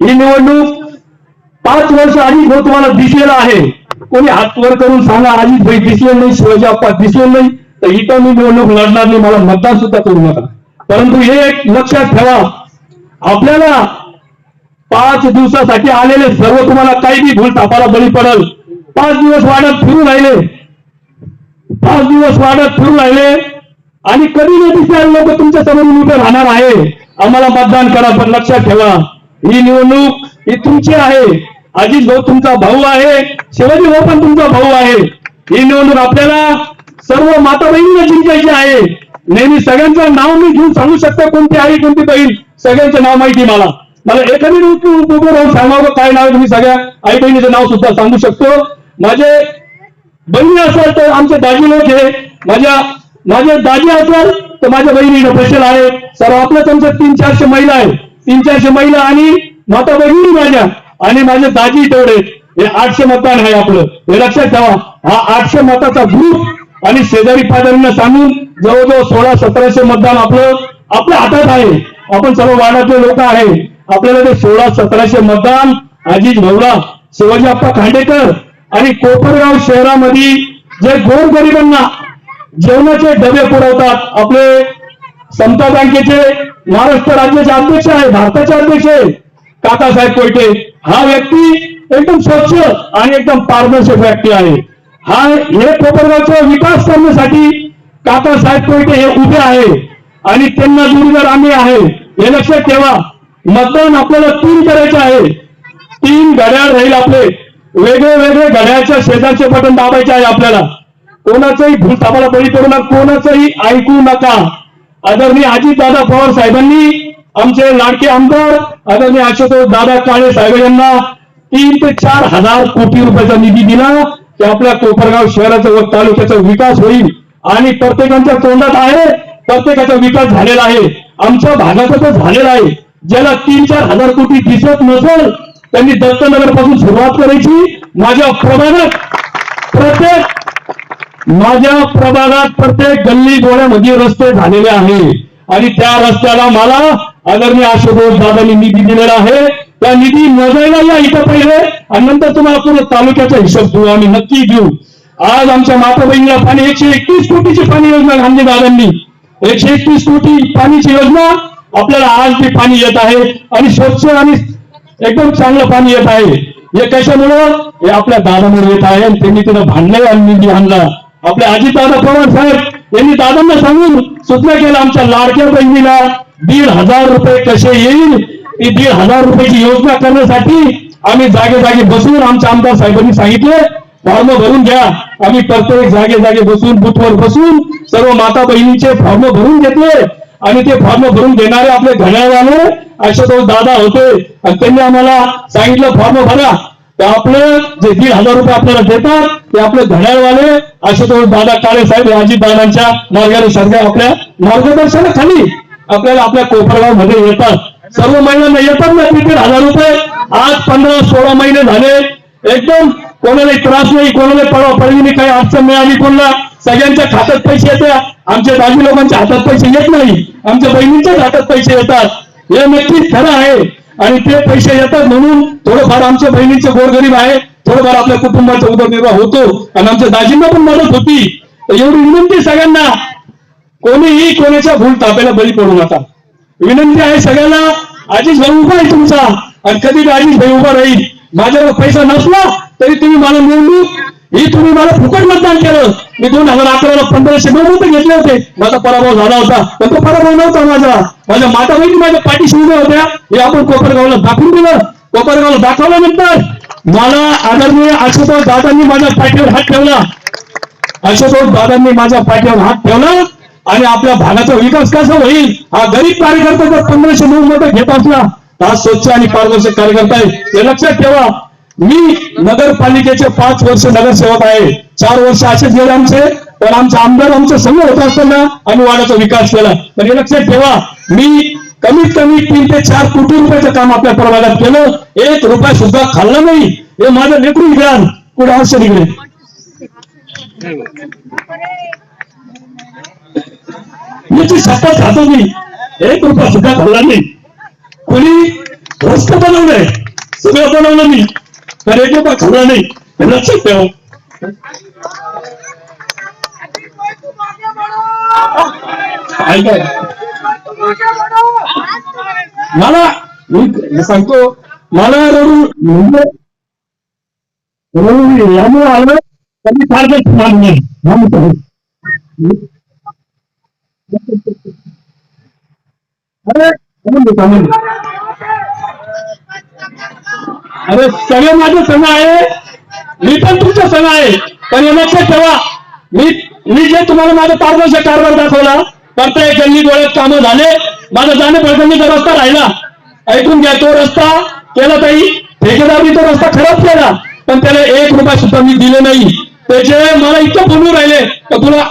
ही निवडणूक पाच वर्ष आधी जो तुम्हाला दिसलेला आहे कोणी हात वर करून सांगा आधीच भाई दिसले नाही शिवाजी अप्पा दिसले नाही तर इथं मी निवडणूक लढणार नाही मला मतदान सुद्धा करू नका. परंतु हे एक लक्षात ठेवा आपल्याला पाच दिवसासाठी आलेले सर्व तुम्हाला काही बी भूल तापाला बळी पडल. पाच दिवस वाढत फिरून राहिले. पाच दिवस वाढत फिरून राहिले. आणि कधी न दिसणारे लोक तुमच्यासमोर उभे राहणार आहे. आम्हाला मतदान करा पण लक्षात ठेवा. ही निवडणूक ही तुमची आहे. अजित भाऊ तुमचा भाऊ आहे. शिवाजी भाऊ पण तुमचा भाऊ आहे. ही निवडणूक आपल्याला सर्व माता बहिणीला जिंकायची आहे. नेहमी सगळ्यांचं नाव मी घेऊन सांगू शकतो कोणती आई कोणती बहीण सगळ्यांचं नाव माहिती मला. मला एखादी उभं राहून सांगावं काय नाव आहे तुम्ही सगळ्या आई बहिणीचं नाव सुद्धा सांगू शकतो. माझे बहिणी असाल तर आमचे दाजी लोक हे. माझ्या माझे दाजी असाल तर माझ्या बहिणी बसेल आहे. सर्व आपल्याच आमच्या तीन चारशे महिला आहे तीन चारशे महिला आणि माता बहिणी माझ्या आणि माझे दाजी तेवढे. हे आठशे मतदान आहे आपलं. हे लक्षात ठेवा. हा आठशे मताचा ग्रुप आणि शेजारी पाजारींना सांगून जवळजवळ सोळा सतराशे मतदान आपलं आपल्या हातात आहे. आपण सर्व वार्डातले लोक आहे. आपल्याला ते सोळा सतराशे मतदान अजित भवरा शिवाजी अप्पा खांडेकर आणि कोपरगाव शहरामध्ये जे गोरगरिबांना जेवणाचे डबे पुरवतात आपले समता बँकेचे महाराष्ट्र राज्याचे अध्यक्ष आहे भारताचे अध्यक्ष आहे काकासाहेब कोयटे हा व्यक्ती एकदम स्वच्छ आणि एकदम पारदर्शक व्यक्ती आहे. हा हे कोपरगावचा विकास करण्यासाठी काकासाहेब कोयटे हे उभे आहे आणि त्यांना जोडीदार आम्ही आहे. हे लक्षात ठेवा मतदान आपल्याला तीन करायचे आहे. तीन घड्याळ राहील आपले. वेगळे वेगळे घड्याळच्या शेजारचे बटन दाबायचे आहे आपल्याला. कोणाचंही भूल थांबाला बळी पडू नका कोणाचंही ऐकू नका. आदरणीय अजितदादा पवार साहेबांनी आमचे लाडके आमदार आदरणीय आशुतोष दादा काळे साहेब यांना तीन ते चार हजार कोटी रुपयाचा निधी दिला की आपल्या कोपरगाव शहराचा व तालुक्याचा विकास होईल. आणि प्रत्येकाच्या तोंडात आहे प्रत्येकाचा विकास झालेला आहे. आमच्या भागाचा तर झालेला आहे. ज्याला तीन चार हजार कोटी दिसत नसेल त्यांनी दत्तनगरपासून सुरुवात करायची. माझ्या प्रमाणात प्रत्येक माझ्या प्रभागात प्रत्येक गल्ली गोळ्यामध्ये रस्ते झालेले आहे. आणि त्या रस्त्याला मला आदरणीय आशुतोष दादांनी निधी दिलेला आहे. त्या निधी मोजायला या इथं पहिले. आणि नंतर तुम्हाला पूर्ण तालुक्याचा हिशोब देऊ. आम्ही नक्की देऊ. आज आमच्या माता बहिणीला पाणी एकशे एकतीस कोटीची पाणी योजना गांधी दादांनी एकशे एकतीस कोटी पाणीची योजना. आपल्याला आज ते पाणी येत आहे. आणि स्वच्छ आणि एकदम चांगलं पाणी येत आहे. हे कशामुळं? हे आपल्या दादामुळे येत आहे. आणि त्यांनी तिथं भांडलंय आणि निधी आणला. आपले अजितदादा पवार साहेब यांनी दादांना सांगून सूचना केल्या आमच्या लाडक्या बहिणीला दीड हजार रुपये कसे येईल? ती दीड हजार रुपयाची योजना करण्यासाठी आम्ही जागे जागे बसून आमच्या आमदार साहेबांनी सांगितले फॉर्म भरून घ्या. आम्ही प्रत्येक जागे जागे बसून बुथवर बसून सर्व माता बहिणीचे फॉर्म भरून घेतले आणि ते फॉर्म भरून देणारे आपले घड्याळवाले आशुतोष दादा होते. आणि त्यांनी आम्हाला सांगितलं फॉर्म भरा. तर आपलं जे दीड हजार रुपये आपल्याला देतात ते आपले घड्याळवाले आशुतोष दादा काळे साहेब अजित दादांच्या मार्गदर्शनाखाली आपल्या मार्गदर्शनाखाली आपल्याला आपल्या कोपरगावमध्ये येतात. सर्व महिलांना येतात ना ते दीड हजार रुपये? आज पंधरा सोळा महिने झाले. एकदम कोणालाही त्रास नाही कोणाला पडवा पडली नाही काही अडचण मिळाली कोणाला सगळ्यांच्या खात्यात पैसे येतात. आमच्या दाजी लोकांच्या हातात पैसे येत नाही. आमच्या बहिणींच्याच हातात पैसे येतात. हे नक्कीच खरं आहे. आणि ते पैसे येतात म्हणून थोडंफार आमच्या बहिणीचे गोरगरीब आहे थोडंफार आपल्या कुटुंबाचा उदरनिर्वाह होतो आणि आमच्या दाजींना पण मदत होती. एवढी विनंती सगळ्यांना. कोणीही कोणाच्या भूल ताप्याला बळी पडू नका. विनंती आहे सगळ्यांना आजीच भाऊ उभा आहे तुमचा. आणि कधी बी आजीच भाई उभा राहील माझ्याकडे पैसा नसला तरी तुम्ही मला निवडणूक ही तुम्ही मला फुकट मतदान केलं. मी दोन हजार अकराला पंधराशे नऊ मत घेतले होते. माझा पराभव झाला होता. पण तो पराभव नव्हता माझा. माझ्या माता बहिणी माझ्या पाठीशी उभ्या होत्या. हे आपण कोपरगावला दाखवून दिलं. कोपरगावला दाखवल्यानंतर मला आदरणीय आशुतोष दादांनी माझ्या पाठीवर हात ठेवला. आशुतोष दादांनी माझ्या पाठीवर हात ठेवला आणि आपल्या भागाचा विकास कसा होईल हा गरीब कार्यकर्ता जर पंधराशे नऊ मत घेत असला हा स्वच्छ आणि पारदर्शक कार्यकर्ता आहे. हे लक्षात ठेवा. मी नगरपालिकेचे पाच वर्ष नगरसेवक आहे. चार वर्ष असेच गेले आमचे पण आमचा आमदार आमच्या संघ होत असताना आम्ही वाड्याचा विकास केला. तर हे लक्षात ठेवा मी कमीत कमी तीन ते चार कोटी रुपयाचं काम आपल्या प्रभागात केलं. एक रुपया सुद्धा खाल्ला नाही. हे माझं लेकरू ज्ञान कुठे औषध निघले. याची शपथ खातो मी एक रुपया सुद्धा खाल्ला नाही. कोणी रस्ते बनवलंय. सगळं बनवलं मी. तर एक रुपया खाल्ला नाही मला मी सांगतो मला म्हणजे यामुळे आलं तर मी अरे अरे सगळे माझं सण आहे. मी पण तुमचा सण आहे. पण हे लक्षात ठेवा मी मी जे तुम्हाला माझा पारदर्शक कारभार दाखवला प्रत्येक गल्ली डोळ्यात कामं झाले. माझा जाणे प्रसंगीचा रस्ता राहिला ऐकून घ्या तो रस्ता. केला ताई ठेकेदारनी तो रस्ता खराब केला पण त्याला एक रुपया सुद्धा मी दिले नाही. त्याचे मला इतकं बोलून राहिले तर तुला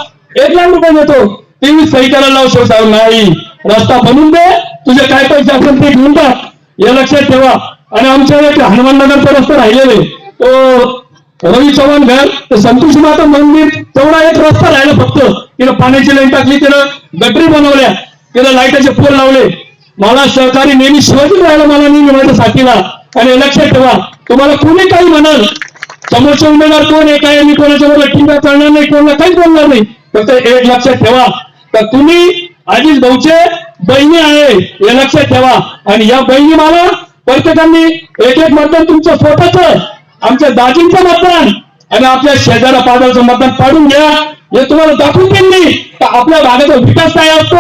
एक लाख रुपये देतो. ते मी सही करायला लावू शकतो? नाही. रस्ता बनवून दे. तुझे काय पैसे असेल ते घेऊन टाक. हे लक्षात ठेवा. आणि आमच्या एक हनुमाननगर रस्ता राहिलेले. तो रवी चव्हाण घर तर संतोष माता मंदिर तेवढा एक रस्ता राहिला फक्त. तिनं पाण्याची लाईन टाकली तिनं गटरी बनवल्या. तिनं लाईटाचे पोल लावले. मला सहकारी नेहमी शिवाजी राहिला मला नेहमी माझ्या साथीला. आणि लक्षात ठेवा. तुम्हाला कोणी काही म्हणाल समोरचे उमेदवार कोण आहे काय मी कोणाच्या बरोबर टीका करणार नाही कोणाला काहीच बोलणार नाही. फक्त एक लक्षात ठेवा. तर तुम्ही आधीच भाऊचे बहिणी आहे हे लक्षात ठेवा. आणि या बहिणी मला प्रत्येकाने एक एक मतदान तुमचं स्वतःच आमच्या दाजींचं मतदान आणि आपल्या शेजारा पाजारचं मतदान पाडून घ्या. हे तुम्हाला दाखवून देईल मी. तर आपल्या भागाचा विकास काय असतो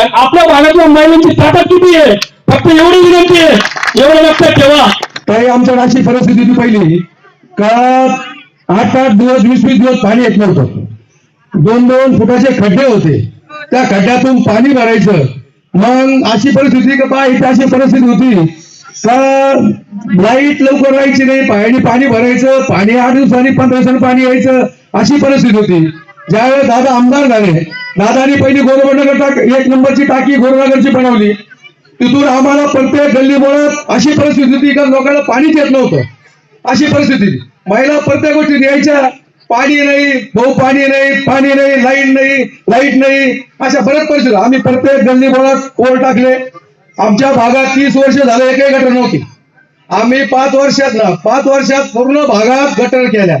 आणि आपल्या भागातल्या महिलांची ताकद किती आहे? फक्त एवढी विनंती आहे. एवढं लक्षात ठेवा. काही आमच्या अशी परिस्थिती होती पहिली का आठ आठ दिवस वीस वीस दिवस पाणी येत नव्हतं. दोन दोन फुटाचे खड्डे होते. त्या खड्ड्यातून पाणी भरायचं. मग अशी परिस्थिती का पाय इथे अशी परिस्थिती होती तर लाइट लवकर राहायची नाही. पायाने पाणी भरायचं पाणी आठ दिवसांनी पंधरा दिवसांनी पाणी यायचं अशी परिस्थिती होती. ज्यावेळेस दादा आमदार झाले दादानी पहिली गोरबनगर टाक एक नंबरची टाकी गोरवनगरची बनवली. तिथून आम्हाला प्रत्येक गल्ली बोळात अशी परिस्थिती होती का लोकांना पाणीच येत नव्हतं. अशी परिस्थिती. महिला प्रत्येक गोष्टी द्यायच्या पाणी नाही भाऊ पाणी नाही पाणी नाही लाइट नाही लाइट नाही अशा बऱ्याच परिस्थिती आम्ही प्रत्येक गल्ली बोळात कोर टाकले. आमच्या भागात तीस वर्ष झाले एकही गटर नव्हती. आम्ही पाच वर्षात पाच वर्षात पूर्ण भागात गटर केल्या.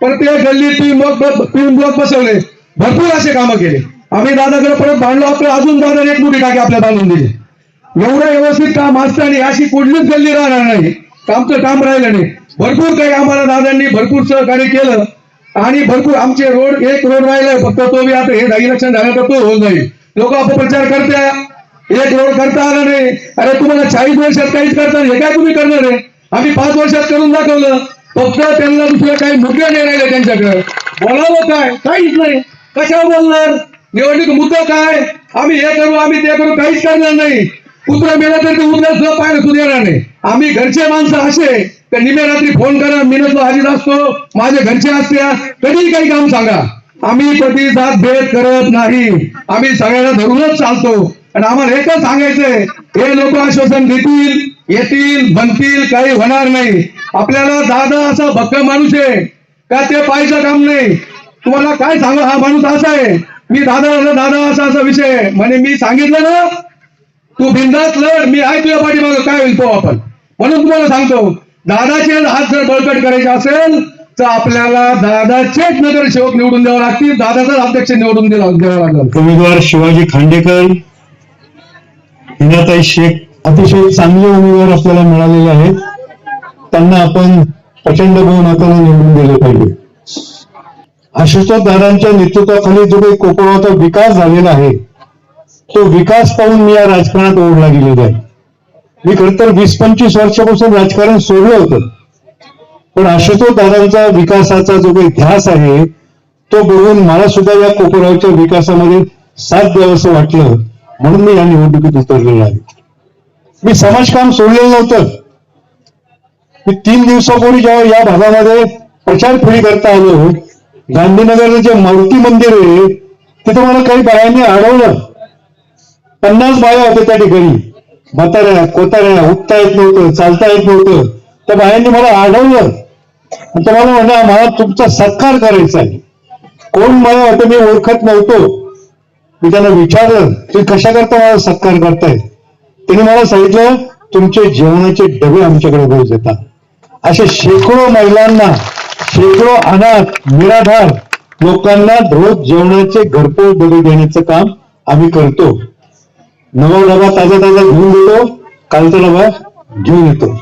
प्रत्येक गल्ली तीन ब्लॉक तीन ब्लॉक बसवले. भरपूर असे कामं केले. आम्ही दादाकडे परत बांधलो आपलं अजून दादा एक मोठी टाकी आपल्या बांधून दिली. एवढं व्यवस्थित काम असताना अशी कुठलीच गल्ली राहणार नाही. आमचं काम राहिलं नाही. भरपूर काही आम्हाला दादांनी भरपूर सहकार्य केलं. आणि भरपूर आमचे रोड एक रोड राहिलाय फक्त तो बी आता हे इलेक्शन झाल्यानंतर तो होऊन जाईल. लोक अपप्रचार करते एक रोड करता आला नाही. अरे तुम्हाला चाळीस वर्षात काहीच करता हे काय तुम्ही करणार आहे? आम्ही पाच वर्षात करून दाखवलं. फक्त त्यांना दुसऱ्या काही मुद्दा नाही राहिले त्यांच्याकडे. बोलावं काय? काहीच नाही. कशावर बोलणार? निवडणूक मुद्दा काय? आम्ही हे करू आम्ही ते करू काहीच करणार नाही. कुत्रा मेला तर ते उद्या सुद्धा पाहिलं सुद्धा नाही. आम्ही घरचे माणसं असे तर निम्या रात्री फोन करा मी नसलो हजीर असतो माझे घरचे असत्या. कधी काही काम सांगा. आम्ही प्रतिसाद जात भेद करत नाही. आम्ही सगळ्यांना धरूनच चालतो. आणि आम्हाला एकच सांगायचंय हे लोक आश्वासन देतील येतील बनतील काही होणार नाही. आपल्याला दादा असा भक्क माणूस आहे का ते पाहायचं काम नाही? तुम्हाला काय सांगा हा माणूस असा आहे. मी दादा दादा असा असा विषय म्हणे मी सांगितलं ना तू बिंदास लढ मी आहे तुझ्या पाठीमाग काय होईल तो आपण? म्हणून तुम्हाला सांगतो दादाचे हात जर बळकट करायचे असेल तर आपल्याला दादाचेच नगरसेवक निवडून द्यावं लागतील दादाचाच अध्यक्ष निवडून द्यावं लागेल. उमेदवार शिवाजी खांडेकर. हिनाताई शेख अतिशय चांगले उमेदवार आपल्याला मिळालेले आहेत. त्यांना आपण प्रचंड बहुमताने निवडून दिले पाहिजे. आशुतोष नेतृत्वाखाली जो काही कोकणाचा विकास झालेला आहे तो विकास पाहून मी या राजकारणात ओढला गेलेला आहे. मी खर तर वीस पंचवीस वर्षापासून राजकारण सोडलं होतं. पण आशुतोष दादांचा विकासाचा जो काही ध्यास आहे तो बघून मला सुद्धा या कोकरावच्या विकासामध्ये साथ द्यावंसं वाटलं. म्हणून मी या निवडणुकीत उतरलेलो आहे. मी समाजकाम सोडलेलं नव्हतं. मी तीन दिवसापूर्वी जेव्हा या भागामध्ये प्रचार फेरी करता आलो गांधीनगरचं जे मारुती मंदिर आहे तिथं मला काही बायांनी अडवलं. पन्नास बाया होत्या त्या ठिकाणी. म्हाताऱ्या कोताऱ्या उठता येत नव्हतं चालता येत नव्हतं. त्या बायांनी मला आढळलं तर मला म्हणलं मला तुमचा सत्कार करायचा आहे. कोण मला होतं मी ओळखत नव्हतो. मी त्यांना विचारलं तुम्ही कशा करता मला सत्कार करताय? त्यांनी मला सांगितलं तुमचे जेवणाचे डबे आमच्याकडे रोज येतात. अशा शेकडो महिलांना शेकडो अनाथ निराधार लोकांना रोज जेवणाचे घरपोच डबे देण्याचं काम आम्ही करतो. नवा डबा ताजा ताजा घेऊन देतो कालचा डबा घेऊन येतो.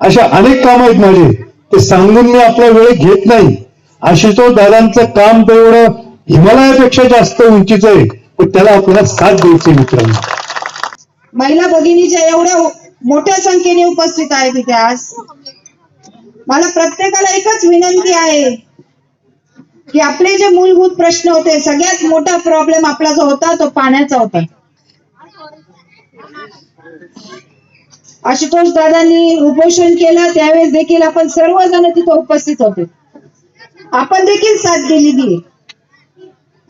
अशा अनेक काम आहेत माझे. ते सांगून मी आपला वेळ घेत नाही. आशुतोष दादांचं काम तेवढं हिमालयापेक्षा जास्त उंचीचं आहे. पण त्याला आपल्याला साथ द्यायची मित्रांनो. महिला भगिनीच्या एवढ्या मोठ्या संख्येने उपस्थित आहे तिथे आज मला प्रत्येकाला एकच विनंती आहे की आपले जे मूलभूत प्रश्न होते सगळ्यात मोठा प्रॉब्लेम आपला जो होता तो पाण्याचा होता. आशुतोष दादांनी उपोषण केलं त्यावेळेस देखील आपण सर्वजण तिथे उपस्थित होते. आपण देखील साथ दिलेली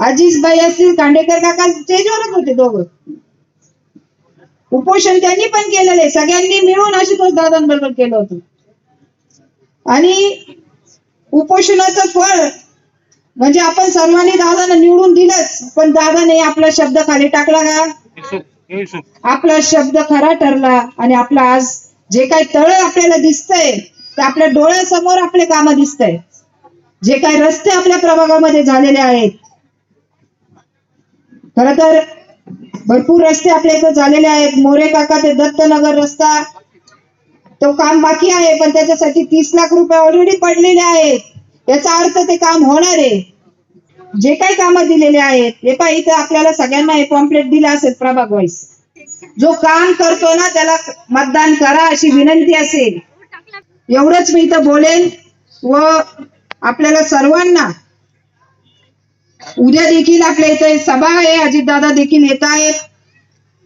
आहे अजिजबाई असतील कांडेकर काका स्टेजवरच होते दोघं. उपोषण त्यांनी पण केलेलं आहे. सगळ्यांनी मिळून आशुतोष दादांबरोबर केलं होतं. आणि उपोषणाचं फळ म्हणजे आपण सर्वांनी दादांना निवडून दिलंच पण दादाने आपला शब्द खाली टाकला का? आपला शब्द खरा ठरला आणि आपला आज जे काही तळ आपल्याला दिसतंय ते आपल्या डोळ्यासमोर आपले काम दिसतंय. जे काही रस्ते आपल्या प्रभागामध्ये झालेले आहेत खर तर भरपूर रस्ते आपल्या इथं झालेले आहेत. मोरे काका ते दत्तनगर रस्ता तो काम बाकी आहे पण त्याच्यासाठी तीस लाख रुपये ऑलरेडी पडलेले आहेत. याचा अर्थ ते काम होणार आहे. जे काही कामं दिलेले आहेत हे पा इथं आपल्याला सगळ्यांना हे पॉम्प्लेट दिलं असेल प्रभाग वाईस जो काम करतो ना त्याला मतदान करा अशी विनंती असेल. एवढंच मी इथं बोलेन व आपल्याला सर्वांना उद्या देखील आपल्या इथे सभा आहे अजितदादा देखील येत आहेत.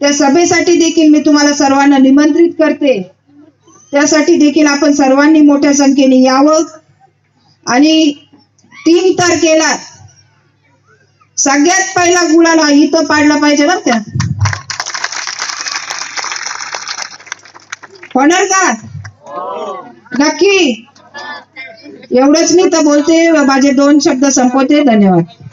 त्या सभेसाठी देखील मी तुम्हाला सर्वांना निमंत्रित करते. त्यासाठी देखील आपण सर्वांनी मोठ्या संख्येने यावं. आणि तीन तारखेला सगळ्यात पहिला गुळाला इथं पाडला पाहिजे बरं त्या होणार का? नक्की. एवढंच मी तर बोलते. माझे दोन शब्द संपवते. धन्यवाद.